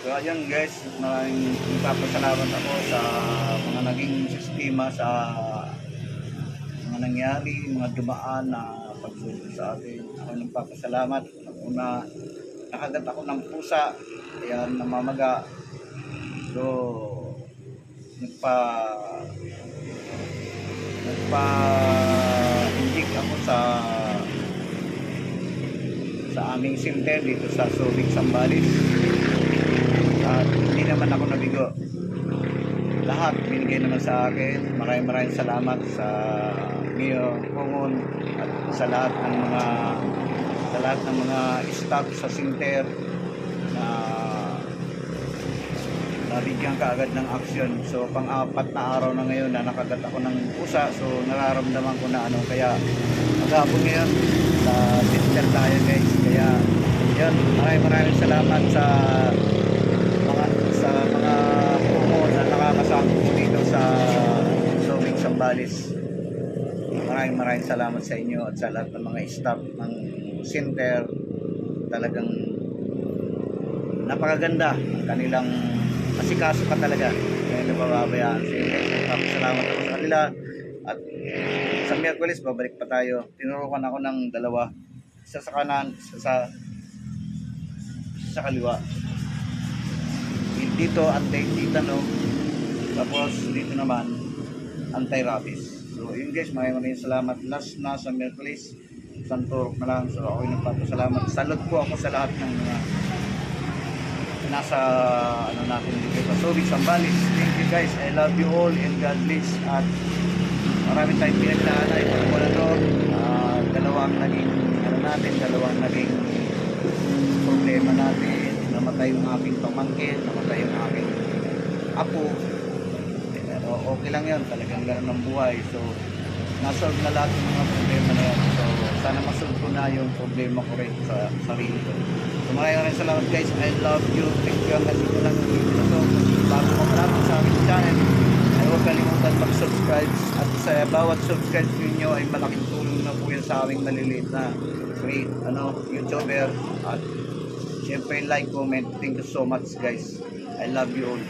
So ayun guys, nagpapasalamat ako sa mga naging sistema sa mga nangyari, mga dumaan na pagsulong sa atin. Ako nagpapasalamat. Una, nakagat ako ng pusa, kaya namamaga. So, nagpa nagpa inject ako sa sa aming center dito sa Subic Sambales at hindi naman ako nabigo lahat binigay naman sa akin maraming maraming salamat sa Mio Pungon at sa lahat ng mga sa lahat ng mga staff sa center na nabigyan ka agad ng action. So, pang-apat na araw na ngayon na nakagat ako ng pusa. So, nararamdaman ko na ano. Kaya, maghapon ngayon, sa center tayo guys. Kaya, yun, maraming maraming salamat sa mga sa mga pumo na nakakasama ko dito sa Sambales. Maraming maraming salamat sa inyo at sa lahat ng mga staff ng center. Talagang napakaganda ang kanilang asikaso ka talaga. Kaya nabababayaan. Sige, salamat ako sa kanila. At sa Miyerkules, babalik pa tayo. Tinurukan ako ng dalawa. Isa sa kanan, isa sa sa kaliwa. Dito, anti-titano. Tapos, dito naman, anti-rabies. So, yun guys, maraming maraming salamat. Last na sa Miyerkules, isang turok na lang. So, ako yung nagpapasalamat. Salud po ako sa lahat ng mga nasa ano natin dito sa Subic Sambales. Thank you guys. I love you all and God bless. At marami tayong pinagdaanay pag wala to. Ah, dalawang naging ano natin, dalawang naging problema natin. Namatay yung aking pamangkin, namatay yung aking apo. Okay lang yan, talagang ganun ang buhay. So, nasolve na lahat ng mga problema na yan. So, sana masolve ko na yung problema ko rin sa sarili ko. So, maraming maraming salamat guys. I love you. Thank you. Hanggang dito lang yung video na to. Bago ko malapit sa aking channel, ay huwag kalimutan mag-subscribe. At sa bawat subscribe ninyo ay malaking tulong na po yan sa aming maliliit na great ano, YouTuber. At syempre like, comment. Thank you so much guys. I love you all.